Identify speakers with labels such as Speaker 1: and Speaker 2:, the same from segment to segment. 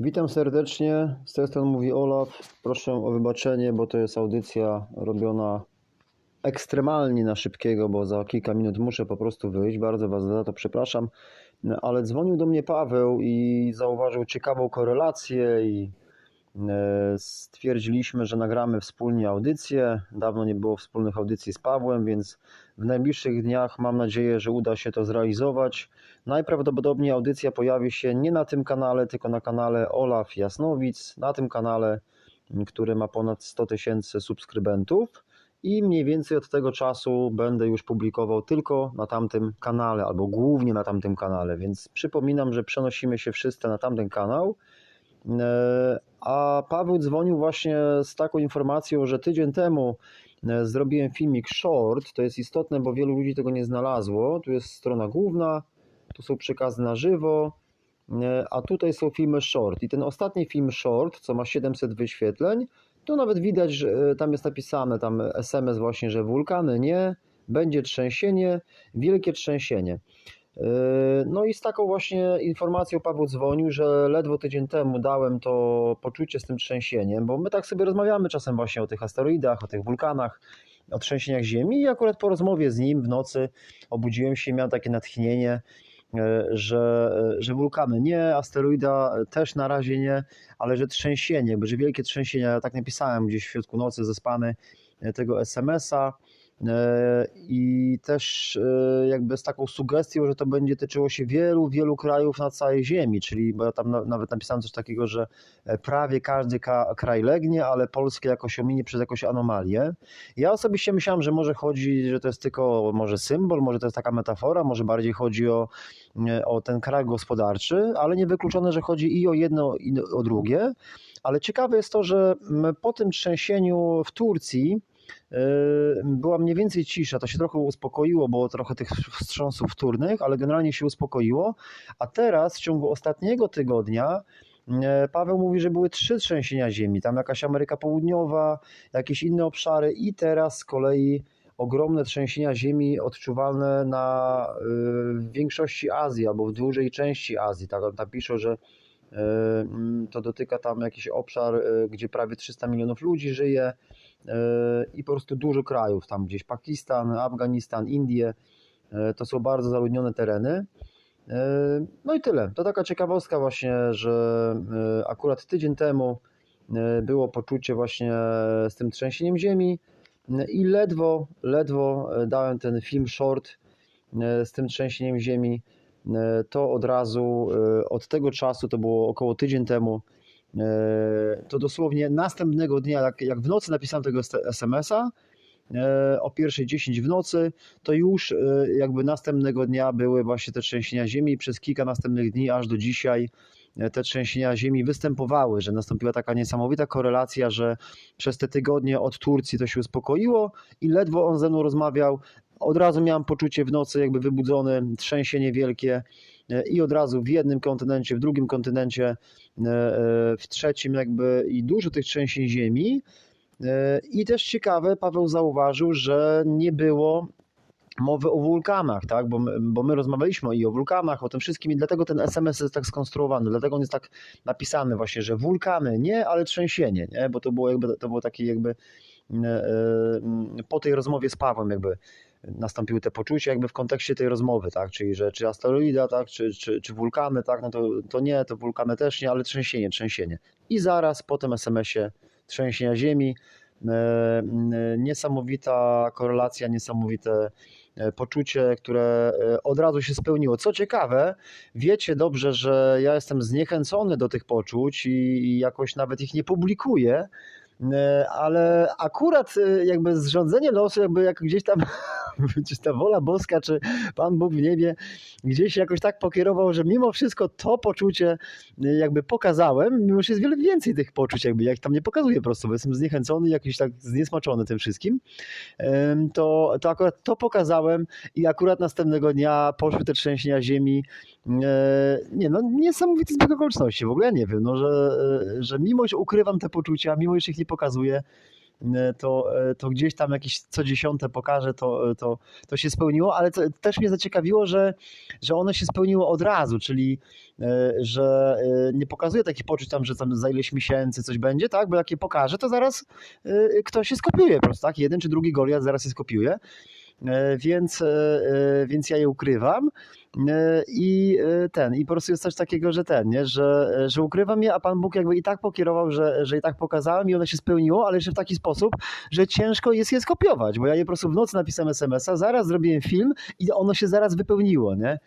Speaker 1: Witam serdecznie. Z tej strony mówi Olaf. Proszę o wybaczenie, bo to jest audycja robiona ekstremalnie na szybkiego, bo za kilka minut muszę po prostu wyjść. Bardzo Was za to przepraszam. No, Ale dzwonił do mnie Paweł i zauważył ciekawą korelację i stwierdziliśmy, że nagramy wspólnie audycję. Dawno nie było wspólnych audycji z Pawłem, więc w najbliższych dniach mam nadzieję, że uda się to zrealizować. Najprawdopodobniej audycja pojawi się nie na tym kanale, tylko na kanale Olaf Jasnowic, na tym kanale, który ma ponad 100 tysięcy subskrybentów. I mniej więcej od tego czasu będę już publikował tylko na tamtym kanale, albo głównie na tamtym kanale. Więc przypominam, że przenosimy się wszyscy na tamten kanał. E, A Paweł dzwonił właśnie z taką informacją, że tydzień temu e, zrobiłem filmik short. To jest istotne, bo wielu ludzi tego nie znalazło. Tu jest strona główna, tu są przekazy na żywo, e, a tutaj są filmy short. I ten ostatni film short, co ma 700 wyświetleń, to nawet widać, że tam jest napisane, tam SMS właśnie, że wulkany nie, będzie trzęsienie, wielkie trzęsienie. E, No i z taką właśnie informacją Paweł dzwonił, że ledwo tydzień temu dałem to poczucie z tym trzęsieniem, bo my tak sobie rozmawiamy czasem właśnie o tych asteroidach, o tych wulkanach, o trzęsieniach Ziemi i akurat po rozmowie z nim w nocy obudziłem się i miałem takie natchnienie, e, że, e, że wulkany nie, asteroida też na razie nie, ale że trzęsienie, że wielkie trzęsienie, ja tak napisałem gdzieś w środku nocy zespany tego SMS-a i też e, jakby z taką sugestią, że to będzie tyczyło się wielu, wielu krajów na całej Ziemi, czyli bo ja tam na- nawet napisałem coś takiego, że e, prawie każdy ka- kraj legnie, ale Polskę jakoś ominie przez jakąś anomalię. Ja osobiście myślałem, że może chodzi, że to jest tylko może symbol, może to jest taka metafora, może bardziej chodzi o, e, o ten kraj gospodarczy, ale niewykluczone, że chodzi i o jedno, i o drugie. Ale ciekawe jest to, że po tym trzęsieniu w Turcji była mniej więcej cisza. To się trochę uspokoiło, było trochę tych wstrząsów wtórnych, ale generalnie się uspokoiło. A teraz w ciągu ostatniego tygodnia e, Paweł mówi, że były trzy trzęsienia ziemi. Tam jakaś Ameryka Południowa, jakieś inne obszary i teraz z kolei ogromne trzęsienia ziemi odczuwalne na y, większości Azji albo w dużej części Azji. Tak, tam piszą, że to dotyka tam jakiś obszar, y, gdzie prawie 300 milionów ludzi żyje y, i po prostu dużo krajów, tam gdzieś Pakistan, Afganistan, Indie. To są bardzo zaludnione tereny. No i tyle. To taka ciekawostka właśnie, że akurat tydzień temu było poczucie właśnie z tym trzęsieniem ziemi i ledwo, ledwo e, dałem ten film short e, z tym trzęsieniem ziemi. E, To od razu, e, od tego czasu, to było około tydzień temu, e, to dosłownie następnego dnia, jak, jak w nocy napisałem tego SMS-a, o pierwszej 10 w nocy, to już jakby następnego dnia były właśnie te trzęsienia ziemi. Przez kilka następnych dni aż do dzisiaj te trzęsienia ziemi występowały, że nastąpiła taka niesamowita korelacja, że przez te tygodnie od Turcji to się uspokoiło i ledwo on ze mną rozmawiał, od razu miałem poczucie w nocy jakby wybudzone, trzęsienie wielkie e, i od razu w jednym kontynencie, w drugim kontynencie, e, e, w trzecim jakby i dużo tych trzęsień ziemi. I też ciekawe, Paweł zauważył, że nie było mowy o wulkanach, tak? Bo my, bo my rozmawialiśmy i o wulkanach, o tym wszystkim i dlatego ten SMS jest tak skonstruowany, dlatego on jest tak napisany właśnie, że wulkany nie, ale trzęsienie, nie? Bo to było jakby, to było takie jakby po tej rozmowie z Pawłem jakby nastąpiły te poczucia jakby w kontekście tej rozmowy, tak? Czyli, że czy asteroida, tak? Czy, czy, czy wulkany, tak? No to, to nie, to wulkany też nie, ale trzęsienie, trzęsienie. I zaraz po tym SMS-ie trzęsienia ziemi, e, e, niesamowita korelacja, niesamowite e, poczucie, które od razu się spełniło. Co ciekawe, wiecie dobrze, że ja jestem zniechęcony do tych poczuć i, jakoś nawet ich nie publikuję, ale akurat jakby zrządzenie losu, jakby jak gdzieś tam, gdzieś ta wola boska, czy Pan Bóg w niebie gdzieś jakoś tak pokierował, że mimo wszystko to poczucie e, jakby pokazałem, mimo że jest wiele więcej tych poczuć, jakby ja ich tam nie pokazuję po prostu, bo jestem zniechęcony, jakiś tak zniesmaczony tym wszystkim, to, to akurat to pokazałem i akurat następnego dnia poszły te trzęsienia ziemi. E, Nie no, niesamowity zbieg okoliczności, w ogóle nie wiem, no, że, e, że mimo, że ukrywam te poczucia, mimo, że ich nie pokazuję, to, e, to gdzieś tam jakieś co dziesiąte pokaże, to, e, to, to się spełniło, ale to, też mnie zaciekawiło, że, że ono się spełniło od razu, czyli e, że e, nie pokazuje takich poczuć tam, że tam za ileś miesięcy coś będzie, tak? Bo jak je pokaże, to zaraz e, ktoś się skopiuje po prostu, tak? Jeden czy drugi Goliat zaraz się skopiuje. E, Więc, e, e, więc ja je ukrywam. I ten, i po prostu jest coś takiego, że ten, nie? Że, że ukrywam je, a Pan Bóg jakby i tak pokierował, że, że i tak pokazałem i ono się spełniło, ale jeszcze w taki sposób, że ciężko jest je skopiować, bo ja je po prostu w nocy napisałem SMS-a, zaraz zrobiłem film i ono się zaraz wypełniło, nie?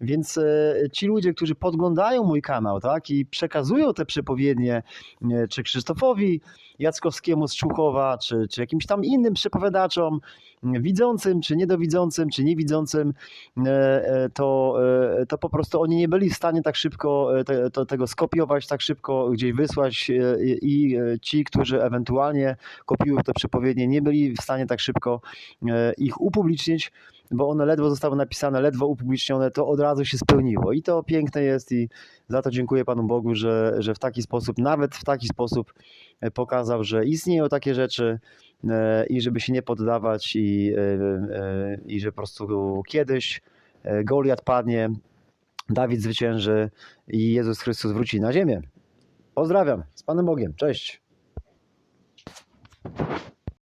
Speaker 1: Więc e, ci ludzie, którzy podglądają mój kanał, tak, i przekazują te przepowiednie, e, czy Krzysztofowi Jackowskiemu z Człuchowa, czy, czy jakimś tam innym przepowiadaczom, widzącym, czy niedowidzącym, czy niewidzącym, e, to, to po prostu oni nie byli w stanie tak szybko te, to, tego skopiować, tak szybko gdzieś wysłać i e, ci, którzy ewentualnie kopiują te przepowiednie, nie byli w stanie tak szybko ich upublicznić, bo one ledwo zostały napisane, ledwo upublicznione, to od razu się spełniło. I to piękne jest i za to dziękuję Panu Bogu, że, że w taki sposób, nawet w taki sposób pokazał, że istnieją takie rzeczy e, i żeby się nie poddawać i, e, e, i że po prostu kiedyś Goliat padnie, Dawid zwycięży i Jezus Chrystus wróci na ziemię. Pozdrawiam, z Panem Bogiem, cześć.